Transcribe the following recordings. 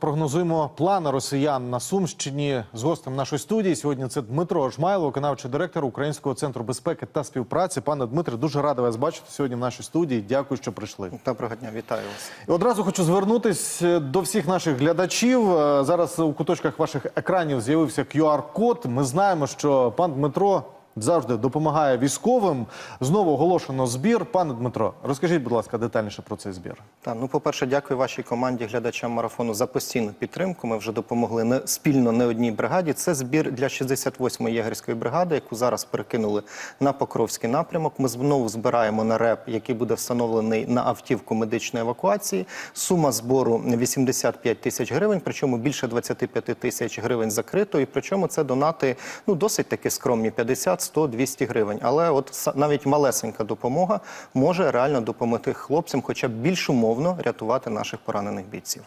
Прогнозуємо плани росіян на Сумщині з гостем нашої студії. Сьогодні це Дмитро Жмайло, виконавчий директор Українського центру безпеки та співпраці. Пане Дмитре, дуже радий вас бачити сьогодні в нашій студії. Дякую, що прийшли. Доброго дня, вітаю вас. І одразу хочу звернутись е, до всіх наших глядачів. Е, Зараз у куточках ваших екранів з'явився QR-код. Ми знаємо, що пан Дмитро завжди допомагає військовим. Знову оголошено збір. Пане Дмитро, розкажіть, будь ласка, детальніше про цей збір. Та ну, по-перше, дякую вашій команді глядачам марафону за постійну підтримку. Ми вже допомогли не спільно не одній бригаді. Це збір для 68-ї єгерської бригади, яку зараз перекинули на Покровський напрямок. Ми знову збираємо на РЕП, який буде встановлений на автівку медичної евакуації. Сума збору 85 тисяч гривень, причому більше 25 тисяч гривень закрито. І причому це донати ну досить таки скромні 50, 100, 200 гривень. Але от навіть малесенька допомога може реально допомогти хлопцям, хоча б більш умовно рятувати наших поранених бійців.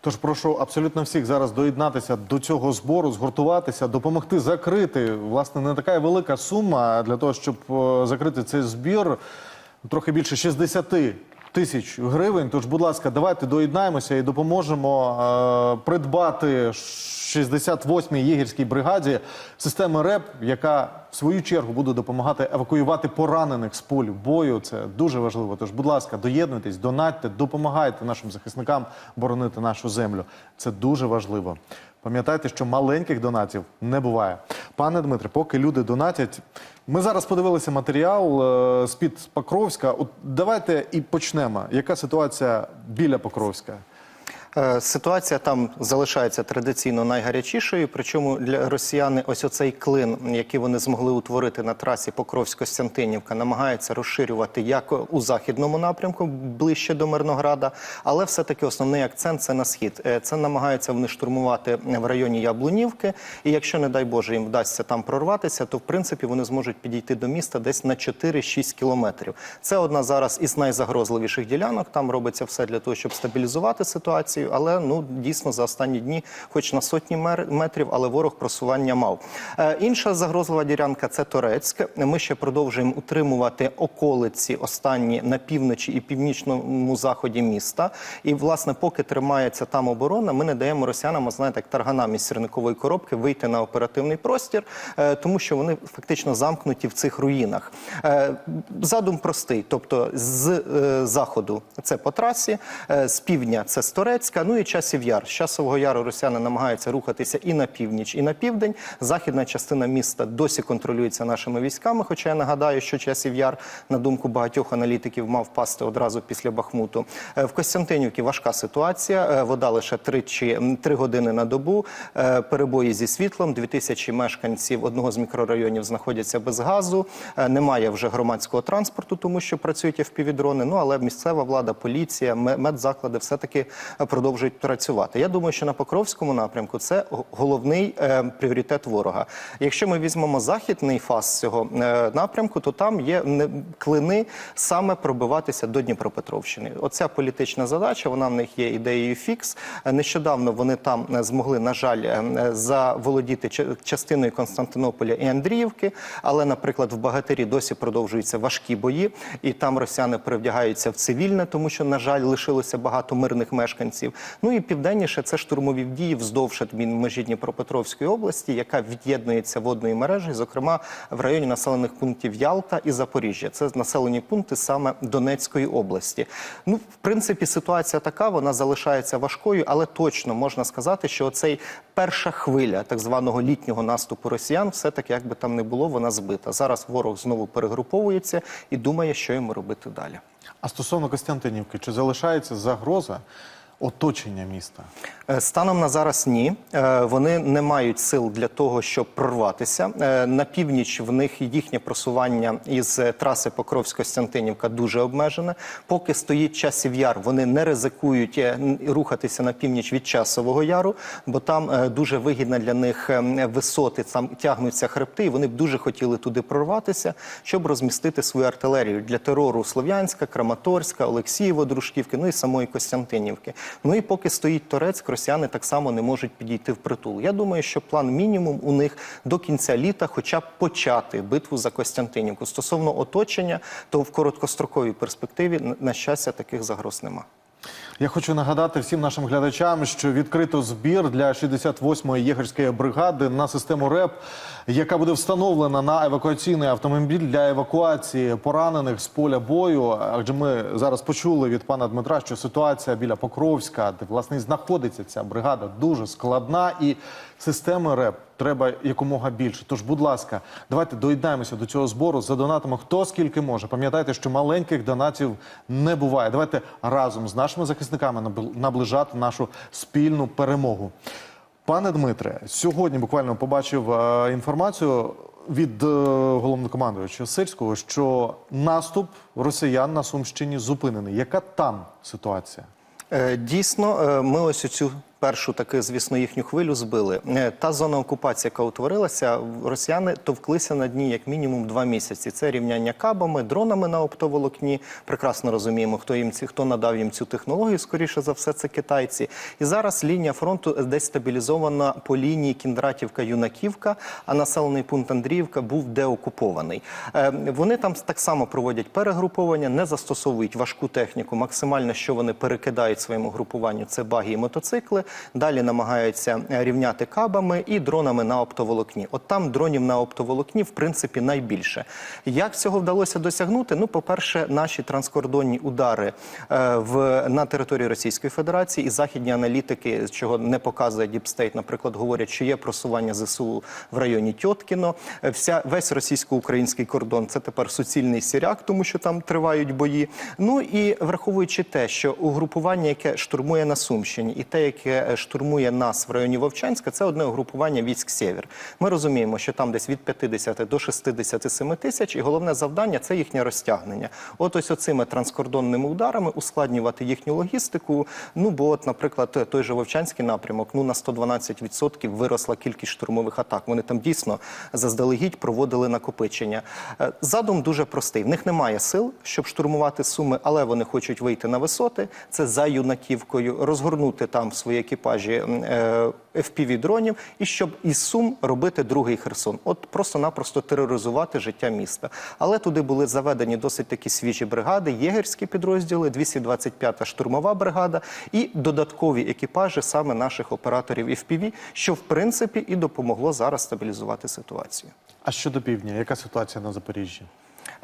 Тож прошу абсолютно всіх зараз доєднатися до цього збору, згуртуватися, допомогти закрити. Власне, не така велика сума для того, щоб е, закрити цей збір. Трохи більше 60 тисяч гривень. Тож, будь ласка, давайте доєднаємося і допоможемо е, придбати 68-й єгерській бригаді системи РЕП, яка в свою чергу буде допомагати евакуювати поранених з полю бою. Це дуже важливо. Тож, будь ласка, доєднуйтесь, донатьте, допомагайте нашим захисникам боронити нашу землю. Це дуже важливо. Пам'ятайте, що маленьких донатів не буває. Пане Дмитре, поки люди донатять, ми зараз подивилися матеріал е, з-під Покровська. От давайте і почнемо. Яка ситуація біля Покровська? Е, Ситуація там залишається традиційно найгарячішою. Причому для росіяни ось оцей клин, який вони змогли утворити на трасі Покровсько-Стянтинівка, намагаються розширювати як у західному напрямку, ближче до Мирнограда, але все-таки основний акцент це на схід. Е, Це намагаються вони штурмувати в районі Яблунівки. І якщо, не дай Боже, їм вдасться там прорватися, то в принципі вони зможуть підійти до міста десь на 4-6 кілометрів. Це одна зараз із найзагрозливіших ділянок. Там робиться все для того, щоб стабілізувати ситуацію. Але ну дійсно за останні дні, хоч на сотні метрів, але ворог просування мав. Е, інша загрозлива ділянка це Торецьк. Ми ще продовжуємо утримувати околиці останні на півночі і північному заході міста. І власне, поки тримається там оборона, ми не даємо росіянам, знаєте, як тарганам із сірникової коробки вийти на оперативний простір, е, тому що вони фактично замкнуті в цих руїнах. Е, Задум простий, тобто з заходу це по трасі, з півдня це з Торецька, ну і часів яр. З часового яру росіяни намагаються рухатися і на північ, і на південь. Західна частина міста досі контролюється нашими військами. Хоча я нагадаю, що часів яр, на думку багатьох аналітиків, мав впасти одразу після Бахмуту. Е, В Костянтинівці важка ситуація. Е, Вода лише 3, чи, 3 години на добу. Е, Перебої зі світлом. 2000 мешканців одного з мікрорайонів знаходяться без газу. Немає вже громадського транспорту, тому що працюють FPV-дрони. Ну але місцева влада, поліція, ме- медзаклади все-таки е, продовжують працювати. Я думаю, що на Покровському напрямку це головний е, пріоритет ворога. Якщо ми візьмемо західний фас цього е, напрямку, то там є не- клини саме пробиватися до Дніпропетровщини. Оця політична задача, вона в них є ідеєю фікс. Е, Нещодавно вони там е, змогли, на жаль, е, заволодіти ча- частиною Константинополя і Андріївки. Але, наприклад, в Багатирі досі продовжуються важкі бої, і там росіяни перевдягаються в цивільне, тому що, на жаль, лишилося багато мирних мешканців. Ну і південніше це штурмові дії вздовж межі Дніпропетровської області, яка від'єднується водною мережею, зокрема в районі населених пунктів Ялта і Запоріжжя. Це населені пункти саме Донецької області. Ну, в принципі, ситуація така, вона залишається важкою, але точно можна сказати, що оцей перша хвиля так званого літнього наступу росіян, все таки, як би там не було, вона збита. Зараз ворог знову перегруповується і думає, що йому робити далі. А стосовно Костянтинівки, чи залишається загроза оточення міста? Е, Станом на зараз ні. Е, Вони не мають сил для того, щоб прорватися. Е, На північ в них їхнє просування із траси Покровсько-Стянтинівка дуже обмежене. Поки стоїть часів яр, вони не ризикують рухатися на північ від часового яру, бо там дуже вигідна для них висоти, там тягнуться хребти, і вони б дуже хотіли туди прорватися, щоб розмістити свою артилерію для терору Слов'янська, Краматорська, Олексієво, Дружківки, ну і самої Костянтинівки. Ну і поки стоїть Торецьк, росіяни так само не можуть підійти в притул. Я думаю, що план мінімум у них до кінця літа, хоча б почати битву за Костянтинівку. Стосовно оточення, то в короткостроковій перспективі, на- щастя, таких загроз нема. Я хочу нагадати всім нашим глядачам, що відкрито збір для 68-ї єгерської бригади на систему РЕП, яка буде встановлена на евакуаційний автомобіль для евакуації поранених з поля бою. Адже ми зараз почули від пана Дмитра, що ситуація біля Покровська, де власне знаходиться ця бригада, дуже складна, і системи РЕП треба якомога більше. Тож, будь ласка, давайте доєднаємося до цього збору, задонатимо хто скільки може. Пам'ятайте, що маленьких донатів не буває. Давайте разом з нашими захисниками наближати нашу спільну перемогу. Пане Дмитре, сьогодні буквально побачив е, інформацію від е, головнокомандуюча Сирського, що наступ росіян на Сумщині зупинений. Яка там ситуація? Е, Дійсно, е, ми ось цю першу таки, звісно, їхню хвилю збили. Е, Та зона окупації, яка утворилася, росіяни товклися на дні як мінімум два місяці. Це рівняння кабами, дронами на оптоволокні. Прекрасно розуміємо, хто їм ці хто надав їм цю технологію. Скоріше за все, це китайці. І зараз лінія фронту десь стабілізована по лінії Кіндратівка-Юнаківка, а населений пункт Андріївка був деокупований. Е, Вони там так само проводять перегруповання, не застосовують важку техніку. Максимально, що вони перекидають своєму групуванню, це баги і мотоцикли. Далі намагаються рівняти кабами і дронами на оптоволокні. От там дронів на оптоволокні, в принципі, найбільше. Як цього вдалося досягнути? Ну, по-перше, наші транскордонні удари е, в на території Російської Федерації і західні аналітики, чого не показує Діпстейт, наприклад, говорять, що є просування ЗСУ в районі Тьоткіно. Вся весь російсько-український кордон це тепер суцільний сіряк, тому що там тривають бої. Ну і враховуючи те, що угрупування, яке штурмує на Сумщині, і те, яке е, штурмує нас в районі Вовчанська, це одне угрупування військ Сєвєр. Ми розуміємо, що там десь від 50 до 67 тисяч, і головне завдання це їхнє розтягнення. От ось оцими транскордонними ударами ускладнювати їхню логістику. Ну бо, от, наприклад, той же Вовчанський напрямок, ну на 112% виросла кількість штурмових атак. Вони там дійсно заздалегідь проводили накопичення. Е, Задум дуже простий. В них немає сил, щоб штурмувати суми, але вони хочуть вийти на висоти. Це за юнаківкою, розгорнути там свої екіпажі е, FPV-дронів і щоб із Сум робити другий Херсон. От просто-напросто тероризувати життя міста. Але туди були заведені досить такі свіжі бригади, єгерські підрозділи, 225-та штурмова бригада і додаткові екіпажі саме наших операторів FPV, що в принципі і допомогло зараз стабілізувати ситуацію. А щодо півдня, яка ситуація на Запоріжжі?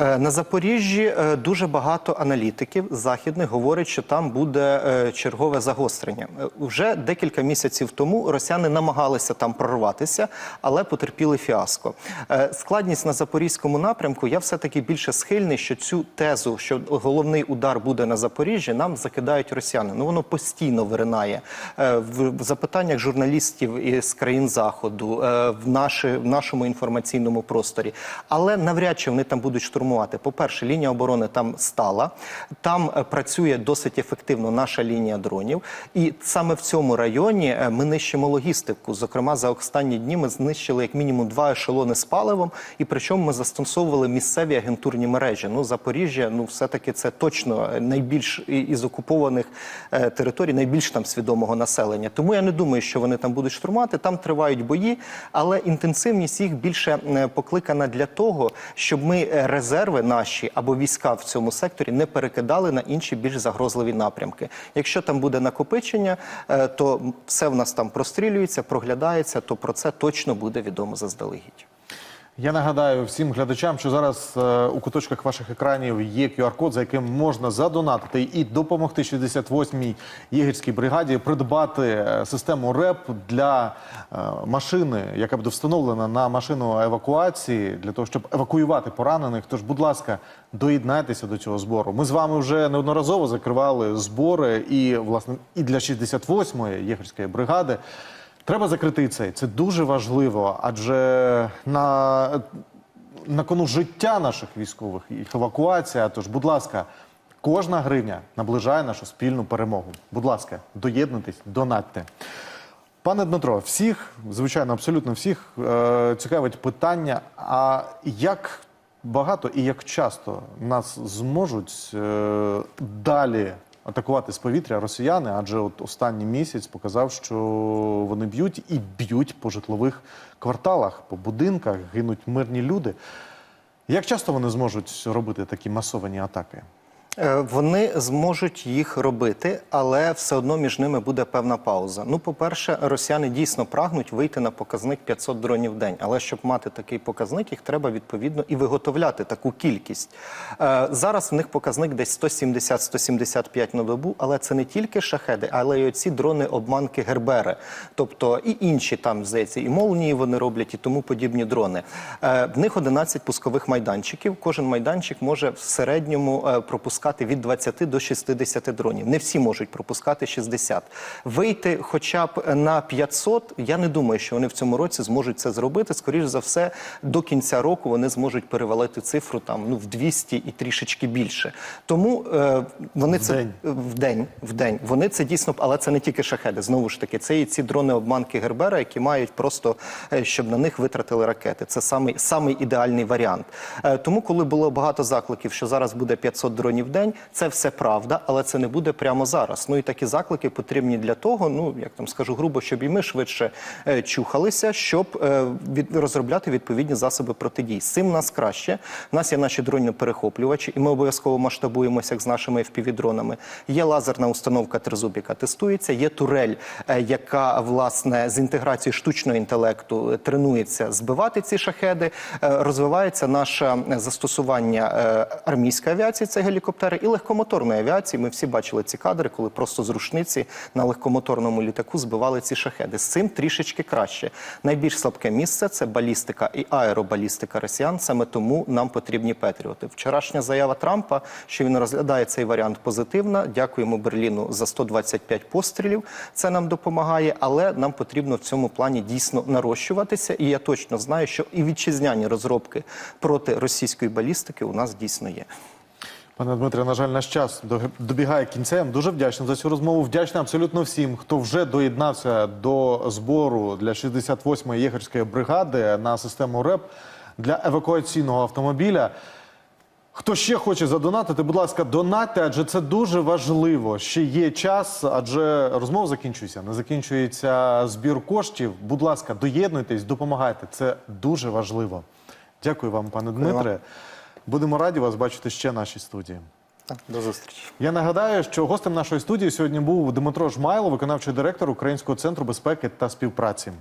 Е, На Запоріжжі е, дуже багато аналітиків західних говорять, що там буде е, чергове загострення. Вже декілька місяців тому росіяни намагалися там прорватися, але потерпіли фіаско. Складність на запорізькому напрямку. Я все таки більше схильний, що цю тезу, що головний удар буде на Запоріжжі, нам закидають росіяни. Ну воно постійно виринає в запитаннях журналістів із країн заходу, в нашому інформаційному просторі. Але навряд чи вони там будуть штурмувати. По-перше, лінія оборони там стала, там е, працює досить ефективно наша лінія дронів. І саме в цьому районі е, ми нищимо логістику. Зокрема, за останні дні ми знищили як мінімум два ешелони з паливом, і причому ми застосовували місцеві агентурні мережі. Ну, Запоріжжя, ну все-таки це точно найбільш із окупованих е, територій, найбільш там свідомого населення. Тому я не думаю, що вони там будуть штурмувати. Там тривають бої, але інтенсивність їх більше е, покликана для того, щоб ми е, резерви наші або війська в цьому секторі не перекидали на інші більш загрозливі напрямки. Якщо там буде накопичення, е, то все в нас там прострілюється, проглядається, то про це точно буде відомо заздалегідь. Я нагадаю всім глядачам, що зараз е, у куточках ваших екранів є QR-код, за яким можна задонатити і допомогти 68-й єгерській бригаді придбати е, систему РЕП для е, машини, яка буде встановлена на машину евакуації, для того, щоб евакуювати поранених. Тож, будь ласка, доєднайтеся до цього збору. Ми з вами вже неодноразово закривали збори і власне і для 68-ї єгерської бригади. Треба закрити цей. Це дуже важливо, адже на, на кону життя наших військових, їх евакуація. Тож, будь ласка, кожна гривня наближає нашу спільну перемогу. Будь ласка, доєднуйтесь, донатьте. Пане Дмитро, всіх, звичайно, абсолютно всіх е, цікавить питання: а як багато і як часто нас зможуть е, далі атакувати з повітря росіяни? Адже от останній місяць показав, що вони б'ють і б'ють по житлових кварталах, по будинках, гинуть мирні люди. Як часто вони зможуть робити такі масовані атаки? Е, Вони зможуть їх робити, але все одно між ними буде певна пауза. Ну, по-перше, росіяни дійсно прагнуть вийти на показник 500 дронів в день. Але щоб мати такий показник, їх треба відповідно і виготовляти таку кількість. Е, Зараз в них показник десь 170-175 на добу, але це не тільки шахеди, але й оці дрони-обманки Гербери. Тобто і інші там, здається, і молнії вони роблять, і тому подібні дрони. Е, В них 11 пускових майданчиків. Кожен майданчик може в середньому е, пропускати від 20 до 60 дронів. Не всі можуть пропускати 60. Вийти хоча б на 500, я не думаю, що вони в цьому році зможуть це зробити. Скоріше за все, до кінця року вони зможуть перевалити цифру там ну в 200 і трішечки більше. Тому е, вони В це день. в день, в день. Вони це дійсно, але це не тільки шахеди. Знову ж таки, це і ці дрони обманки Гербера, які мають просто е, щоб на них витратили ракети. Це самий самий ідеальний варіант. Е, Тому, коли було багато закликів, що зараз буде 500 дронів день, це все правда, але це не буде прямо зараз. Ну і такі заклики потрібні для того, ну як там скажу грубо, щоб і ми швидше е, чухалися, щоб е, від, розробляти відповідні засоби протидії. З цим нас краще. У нас є наші дронні перехоплювачі, і ми обов'язково масштабуємося як з нашими FPV-дронами. Є лазерна установка Тризуб, яка тестується. Є турель, е, яка власне з інтеграцією штучного інтелекту е, тренується збивати ці шахеди. Е, Розвивається наше е, застосування е, армійської авіації, це гелікоптери, і легкомоторної авіації. Ми всі бачили ці кадри, коли просто з рушниці на легкомоторному літаку збивали ці шахеди. З цим трішечки краще. Найбільш слабке місце це балістика і аеробалістика росіян. Саме тому нам потрібні Петріоти. Вчорашня заява Трампа, що він розглядає цей варіант позитивно. Дякуємо Берліну за 125 пострілів. Це нам допомагає, але нам потрібно в цьому плані дійсно нарощуватися. І я точно знаю, що і вітчизняні розробки проти російської балістики у нас дійсно є. Пане Дмитре, на жаль, наш час добігає кінця. Я вам дуже вдячний за цю розмову. Вдячний абсолютно всім, хто вже доєднався до збору для 68-ї єгерської бригади на систему РЕП для евакуаційного автомобіля. Хто ще хоче задонатити, будь ласка, донатьте, адже це дуже важливо. Ще є час, адже розмова закінчується. Не закінчується збір коштів. Будь ласка, доєднуйтесь, допомагайте. Це дуже важливо. Дякую вам, пане Дмитре. Будемо раді вас бачити ще в нашій студії. Так, До зустрічі. Я нагадаю, що гостем нашої студії сьогодні був Дмитро Жмайло, виконавчий директор Українського центру безпеки та співпраці.